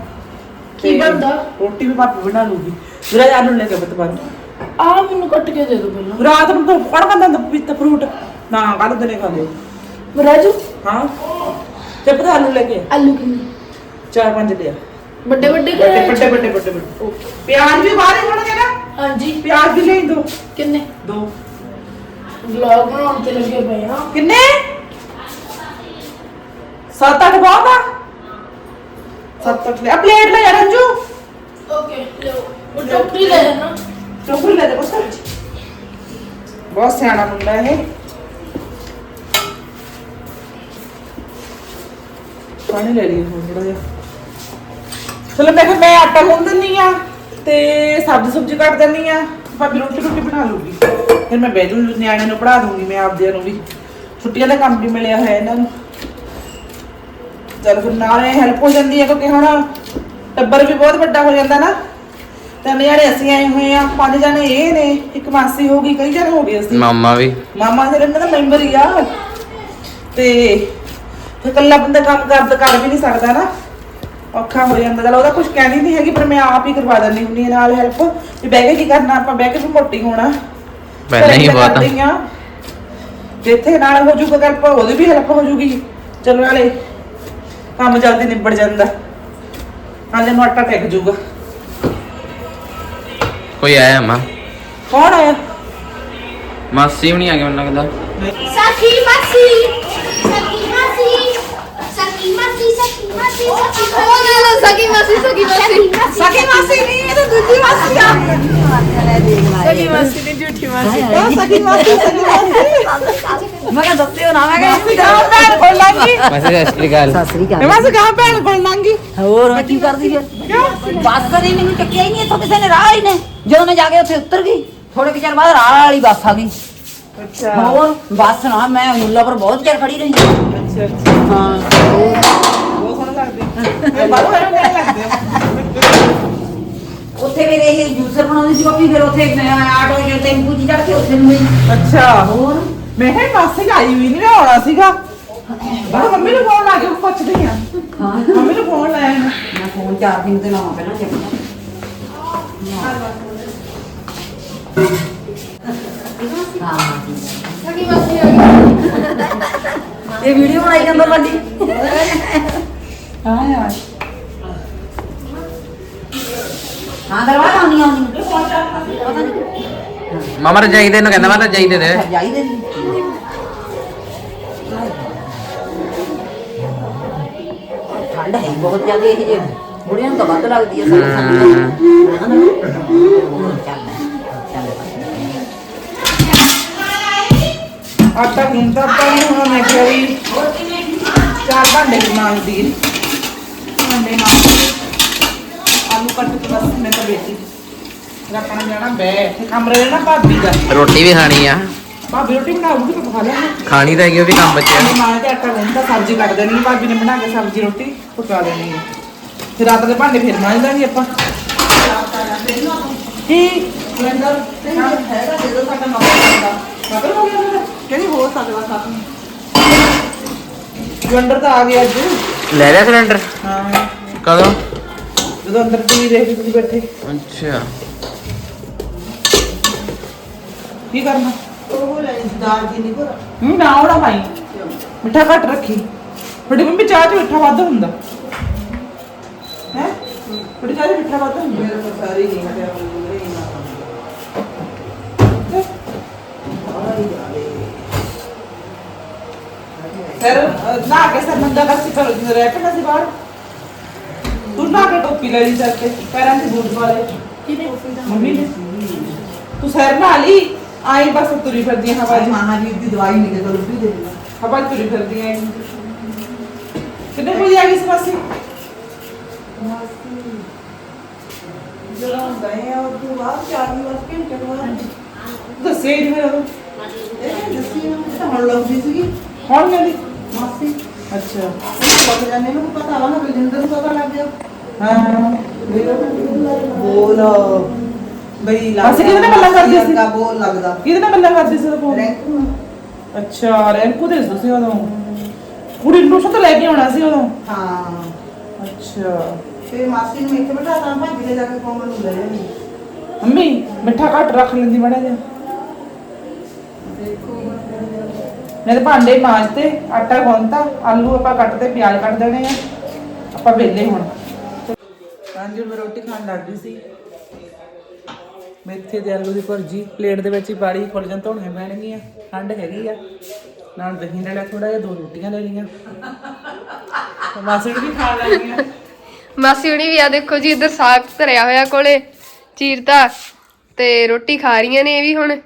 ਕੀ ਬਣਦਾ? ਰੋਟੀ ਵੀ ਭਾਬੀ ਬਣਾ ਲੂਗੀ ਵੀਰਾ ਆਲੂ ਲੈ ਕੇ ਬਤ ਆ ਮੈਨੂੰ ਕੱਟ ਕੇ ਦੇ ਦਿਓ ਪਹਿਲਾਂ। ਰਾਤ ਨੂੰ ਤਾਂ ਕੌਣ ਖਾਂਦਾ ਹੁੰਦਾ ਪਿੱਤ ਫਰੂਟ ਨਾ ਕੱਲ ਦਿਨੇ ਖਾਂਦੇ ਰਾਜੂ? ਹਾਂ। ਤੇ ਪਤਾ ਆਲੂ ਲੈ ਕੇ। ਆਲੂ ਕਿੰਨੇ? ਚਾਰ ਪੰਜ ਲਿਆ। ਵੱਡੇ ਵੱਡੇ ਵੱਡੇ ਵੱਡੇ ਵੱਡੇ ਵੱਡੇ ਵੱਡੇ। ਪਿਆਜ਼ ਵੀ ਬਾਹਰ ਹੀ ਹੋਣਗੇ ਨਾ? ਹਾਂਜੀ। ਪਿਆਜ਼ ਵੀ ਲੈ ਦੋ। ਕਿੰਨੇ? ਦੋ। ਵਲੌਗ ਬਣਾਉਣ ਤੇ ਲੱਗੇ ਪਏ ਆ। ਕਿੰਨੇ? ਸੱਤ ਅੱਠ ਬਹੁਤ ਆ? ਸੱਤ ਅੱਠ ਲੈ। ਪਲੇਟ ਲੈ ਯਾਰ ਅੰਜੂ ਓਕੇ ਲਓ ਉਹ ਟੋਕਰੀ ਲੈ ਚੋਕਰੀ ਲੈ ਦੇ ਬਸ ਬਹੁਤ ਸਿਆਣਾ ਮੁੰਡਾ ਇਹ। ਪਾਣੀ ਲੈ ਲਈ ਹੁਣ ਥੋੜਾ ਜਿਹਾ। ਚਲੋ ਮੈਂ ਕਿਹਾ ਮੈਂ ਆਟਾ ਗੁੰਨ ਦਿੰਨੀ ਆ ਤੇ ਸਬਜ਼ੀ ਸੁਬਜ਼ੀ ਕੱਟ ਦਿੰਨੀ ਆ। ਭਾਬੀ ਰੋਟੀ ਰੋਟੀ ਬਣਾ ਲੂਗੀ ਫਿਰ ਮੈਂ ਬਹਿ ਜੂ ਨਿਆਣੇ ਨੂੰ ਪੜਾ ਦੂੰਗੀ ਮੈਂ ਆਪਦਿਆਂ ਨੂੰ ਵੀ। ਛੁੱਟੀਆਂ ਦਾ ਕੰਮ ਵੀ ਮਿਲਿਆ ਹੋਇਆ ਇਹਨਾਂ ਨੂੰ। ਚਲ ਫਿਰ ਨਾਲੇ ਹੈਲਪ ਹੋ ਜਾਂਦੀ ਹੈ ਕਿਉਂਕਿ ਹੁਣ ਟੱਬਰ ਵੀ ਬਹੁਤ ਵੱਡਾ ਹੋ ਜਾਂਦਾ ਨਾ। ਤਿੰਨ ਜਣੇ ਅਸੀਂ ਆਏ ਹੋਏ ਆ ਪੰਜ ਜਣੇ ਇਹ ਨੇ ਇੱਕ ਮਾਸੀ ਹੋ ਗਈ ਕਈ ਜਣੇ ਹੋ ਗਏ ਅਸੀਂ। ਮਾਮਾ ਵੀ। ਮਾਮਾ ਫਿਰ ਇਹਨਾਂ ਦਾ ਮੈਂਬਰ ਹੀ ਆ। ਤੇ ਫਿਰ ਇਕੱਲਾ ਬੰਦਾ ਕੰਮ ਕਰਦ ਕਰ ਵੀ ਨਹੀਂ ਸਕਦਾ ਨਾ। ਔਖਾ ਹੋ ਜਾਂਦਾ। ਚਲ ਉਹਦਾ ਕੁਝ ਕਹਿੰਦੀ ਨਹੀਂ ਹੈਗੀ ਪਰ ਮੈਂ ਆਪ ਹੀ ਕਰਵਾ ਦਿੰਦੀ ਹੁੰਦੀ ਹਾਂ ਨਾਲ ਹੈਲਪ ਵੀ ਬਹਿ ਕੇ ਕੀ ਕਰਨਾ ਆਪਾਂ ਬਹਿ ਕੇ ਵੀ ਮੋਟੀ ਹੋਣਾ। ਪਹਿਲਾਂ ਹੀ ਘਰੇ ਤਾਂ ਬਹੁਤ ਆ। ਜਿੱਥੇ ਨਾਲ ਹੋ ਜੂਗਾ ਹੈਲਪ ਉਹਦੀ ਵੀ ਹੈਲਪ ਹੋ ਜੂਗੀ ਚਲੋ ਨਾਲੇ ਕੰਮ ਜਲਦੀ ਨਿਬੜ ਜਾਂਦਾ। ਨਾਲੇ ਨੂੰ ਆਟਾ ਟਿਕ ਜੂਗਾ ਕੋਈ ਆਇਆ ਮਾਂ? ਕੌਣ ਆਇਆ? ਮਾਸੀ ਵੀ ਨਹੀਂ ਆ ਗਿਆ ਮੈਨੂੰ ਲੱਗਦਾ ਸਖੀ ਮਾਸੀ ਸਖੀ ਮਾਸੀ ਸਖੀ ਮਾਸੀ ਸਖੀ ਮਾਸੀ ਸਖੀ ਉਹ ਨਾ ਨਾ ਸਖੀ ਮਾਸੀ ਸਖੀ ਮਾਸੀ ਸਕੀ ਮਾਸੀ ਨਹੀਂ ਇਹ ਤਾਂ ਦੂਜੀ ਮਾਸੀ ਆ ਸਗੀ ਮਾਸੀ ਦੀ ਝੂਠੀ ਮਾਸੀ ਉਹ ਸਕੀ ਮਾਸੀ ਸਕੀ ਮਾਸੀ ਮੈਂ ਕਿਹਾ ਦੱਸਿਓ ਨਾ ਮੈਂ ਕਿਹਾ ਮਾਸੀ ਗਾਂ ਭੈਣ ਕੋਲ ਲੰਗੀ ਮਾਸੀ ਸਤਿ ਸ਼੍ਰੀ ਅਕਾਲ ਸਤਿ ਸ੍ਰੀ ਅਕਾਲ ਮਾਸੀ ਗਾਂ ਭੈਣ ਕੋਲ ਲੰਗੀ ਹੋਰ ਮੈਂ ਕੀ ਕਰਦੀ ਫਿਰ ਬੱਸ ਕਦੀ ਮੈਨੂੰ ਚੱਕਿਆ ਹੀ ਨਹੀਂ ਇੱਥੋਂ ਕਿਸੇ ਨੇ ਰਾਹ ਹੀ ਨੇ ਜਦੋਂ ਮੈਂ ਜਾ ਕੇ ਉੱਥੇ ਉਤਰ ਗਈ ਥੋੜੇ ਕੁ ਚਿਰ ਬਾਅਦ ਰਾਹ ਵਾਲੀ ਬੱਸ ਆ ਗਈ ਅੱਛਾ ਹੋਰ ਬੱਸ ਨਾ ਮੈਂ ਲੱਗਦੇ। ਬਾਹਰੋਂ ਇਹਨੂੰ ਕਿਹੜੇ ਲੱਗਦੇ? ਉੱਥੇ ਮੇਰੇ ਇਹ ਜੂਸਰ ਬਣਾਉਂਦੀ ਸੀ ਕਾਫੀ ਫਿਰ ਉੱਥੇ ਮੈਂ ਆਟੋ ਜੇ ਟੈਂਪੂ ਚ ਚੜ ਕੇ ਉੱਥੇ ਨੂੰ ਗਈ ਅੱਛਾ ਹੋਰ? ਮੈਂ ਕਿਹਾ ਮਾਸੀ ਆਈ ਵੀ ਨਹੀਂ ਮੈਂ ਆਉਣਾ ਸੀਗਾ। ਬਾਹਰ ਮੰਮੀ ਨੂੰ ਫੋਨ ਲਾ ਕੇ ਪੁੱਛਦੀ ਆ। ਹਾਂ। ਮੰਮੀ ਨੂੰ ਫੋਨ ਲਾਇਆ ਮੈਂ। ਮੈਂ ਫੋਨ ਚਾਰ ਦਿਨ ਤੇ ਲਾਵਾਂ ਪਹਿਲਾਂ ਚੱਕ। ਹਾਂ ਸਖੀ ਮਾਸੀ ਆ ਗਈ। ਇਹ ਵੀਡੀਓ ਬਣਾਈ ਜਾਂਦਾ ਵੱਡੀ। ਯਾਰ ਹਾਂ ਦਰਵਾਜ਼ਾ ਆਉਣੀ ਆਉਣੀ ਪਤਾ ਨਹੀਂ ਮਾਮਾ ਰਜਾਈ ਦੇ ਨੂੰ ਕਹਿੰਦਾ ਮੈਂ ਰਜਾਈ ਦੇ ਦੇ। ਜਾਈ ਦੇ ਠੰਡ ਹੈ ਬਹੁਤ ਜ਼ਿਆਦਾ ਇਹ ਜੇ। ਬੁੜੀਆਂ ਨੂੰ ਤਾਂ ਵੱਧ ਲੱਗਦੀ ਹੈ ਸਾਡੀ ਸਾਡੀ ਆਟਾ ਗੁੰਨਦਾ ਤਾਂ ਨਹੀਂ ਹੁਣ ਮੈਂ ਕਿਹਾ ਵੀ। ਚਾਰ ਭਾਂਡੇ ਵੀ ਮਾਂਜਦੀ ਹੈ ਭਾਂਡੇ ਮਾਂਜ ਕੇ ਆਲੂ ਕੱਟ ਕੇ ਬਸ ਮੈਂ ਤਾਂ ਬੇਟੀ ਫਿਰ ਆਪਾਂ ਨੇ ਜਾਣਾ ਬੈ ਕਮਰੇ ਨਾ ਭਾਬੀ ਦਾ। ਰੋਟੀ ਵੀ ਖਾਣੀ ਆ। ਭਾਬੀ ਰੋਟੀ ਬਣਾਉਗੀ ਤਾਂ ਖਾ ਲੈਣਾ ਖਾਣੀ ਤਾਂ ਹੈਗੀ ਉਹ ਵੀ ਕੰਮ ਬਚਿਆ ਮੈਂ ਮਾਂ ਤੇ ਆਟਾ ਗੁੰਨਦਾ ਸਬਜ਼ੀ ਕੱਟ ਦੇਣੀ ਹੈ, ਭਾਬੀ ਨੇ ਬਣਾ ਕੇ ਸਬਜ਼ੀ ਰੋਟੀ ਪਕਾ ਦੇਣੀ ਹੈ। ਫਿਰ ਰਾਤ ਦੇ ਭਾਂਡੇ ਫਿਰ ਮਾਂਜ ਦਾਂਗੇ ਆਪਾਂ। ਕੀ? ਸਿਲੰਡਰ? ਤੇ ਨਾਲ ਹੈਗਾ ਜਦੋਂ ਸਾਡਾ ਮੱਕਾ ਹੁੰਦਾ। ਮੱਕਾ ਹੋ ਗਿਆ ਉਹਦਾ? ਕਿਹੜੀ ਹੋ ਸਕਦਾ। ਸਾਥ ਸਿਲੰਡਰ ਤਾਂ ਆ ਗਿਆ ਅੱਜ। ਲੈ ਲਿਆ ਸਿਲੰਡਰ? ਹਾਂ। ਕਦੋਂ ਜਦੋਂ ਅੰਦਰ ਟੀਵੀ ਦੇਖ ਕੇ ਤੁਸੀਂ ਬੈਠੇ। ਅੱਛਾ। ਕੀ ਕਰਨਾ? ਉਹ ਲੈ ਦਾਲ ਦੀ ਨਹੀਂ ਹੂੰ ਨਾ ਉਹਦਾ ਭਾਈ। ਮਿੱਠਾ ਘੱਟ ਰੱਖੀ। ਤੁਹਾਡੀ ਮੰਮੀ ਚਾਹ ਚ ਮਿੱਠਾ ਵੱਧ ਹੁੰਦਾ। ਹੈ? ਤੁਹਾਡੀ ਚਾਹ ਚ ਮਿੱਠਾ ਵੱਧ ਹੁੰਦਾ। ਮੇਰੇ ਕੋਲ ਸਾਰੀ ਨਹੀਂ ਹਟਿਆ ਉਹ ਨਹੀਂ ਨਾ ਫਿਰ ਅਹ, ਨਹਾ ਕੇ ਸਰ ਨੰਗਾ ਦਾ ਸਿਕਰ ਰਹਿ ਕੇ ਨਾ ਸੀ ਬਾਹਰ ਤੂੰ ਨਾ ਕੇ ਟੋਪੀ ਲੈ ਲਈ ਚੱਲ ਕੇ ਪੈਰਾਂ 'ਚ ਬੂਟ ਪਾ ਲੈ ਮੰਮੀ ਨੇ ਤੂੰ ਸਿਰ ਨਹਾ ਲਈ ਆਈ ਬਸ ਤੁਰੀ ਫਿਰਦੀ ਹਵਾ 'ਚ ਮਹਾਵੀਰ ਦੀ ਦਵਾਈ ਨਹੀਂ ਦੇ ਦੋ ਵੀ ਦੇ ਦੇਣਾ ਹਵਾ 'ਚ ਤੁਰੀ ਫਿਰਦੀ ਐ ਕਿੰਨੇ ਵਜੇ ਆ ਗਈ ਸੀ ਮਾਸੀ ਜਦੋਂ ਗਏ ਆ ਉਹ ਮਾਸੀ? ਅੱਛਾ। ਪਤਾ ਜਾਣੇ ਨੂੰ ਪਤਾ ਵਾ ਨਾ ਬਲਜਿੰਦਰ ਨੂੰ ਪਤਾ ਲੱਗ ਗਿਆ। ਹਾਂ। ਬੋਲ ਬਈ ਮਾਸੀ ਕਿਹਦੇ ਨਾਲ ਗੱਲਾਂ ਕਰਦੀ ਸੀ? ਦਾ ਬੋਲ ਲੱਗਦਾ। ਕਿਹਦੇ ਨਾਲ ਗੱਲਾਂ ਕਰਦੀ ਸੀ ਉਹ ਫੋਨ ਰੈਂਕ ਨੂੰ ਅੱਛਾ ਰੈਂਕੂ ਦੇ ਤੁਸੀਂ ਉਦੋਂ। ਕੁੜੀ ਨੂੰ ਲੈ ਕੇ ਆਉਣਾ ਸੀ ਉਦੋਂ। ਹਾਂ। ਅੱਛਾ। ਫਿਰ ਮਾਸੀ ਨੂੰ ਇੱਥੇ ਬਿਠਾ ਤਾਂ ਭਾਜੀ ਨੇ ਜਾ ਕੇ ਕੋਮਲ ਨੂੰ ਲੈ ਲਈ ਮੰਮੀ ਮਿੱਠਾ ਘੱਟ ਰੱਖ ਲੈਂਦੀ ਮੜਾ ਜਿਹਾ। ਮੈਂ ਤੇ ਭਾਂਡੇ ਮਾਂਜਤੇ ਆਟਾ ਗੁੰਨਤਾ ਆਲੂ ਆਪਾਂ ਕੱਟਦੇ ਪਿਆਜ਼ ਕੱਟ ਦੇਣੇ ਆ। ਆਪਾਂ ਵੇਲੇ ਹੁਣ। ਹਾਂਜੀ ਮੈਂ ਰੋਟੀ ਖਾਣ ਲੱਗ ਗਈ ਸੀ। ਮੇਥੇ ਦੇ ਆਲੂ ਦੀ ਭੁਰਜੀ ਪਲੇਟ ਦੇ ਵਿੱਚ ਹੀ ਪਾੜੀ ਫੁੱਲ ਧੋਣੀਆਂ ਪੈਣਗੀਆਂ ਠੰਡ ਹੈਗੀ ਆ। ਨਾਲ ਦਹੀਂ ਲੈ ਲਿਆ ਥੋੜਾ ਜਿਹਾ ਦੋ ਰੋਟੀਆਂ ਲੈ ਲਈਆਂ। ਮਾਸੜ ਵੀ ਖਾ ਲੈਣੀਆਂ ਮਾਸੀ ਹੁਣੀ ਵੀ ਆ ਦੇਖੋ ਜੀ ਇੱਧਰ ਸਾਗ ਧਰਿਆ ਹੋਇਆ ਕੋਲੇ ਚੀਰਤਾ ਤੇ ਰੋਟੀ ਖਾ ਰਹੀਆਂ ਨੇ ਇਹ ਵੀ ਹੁਣ।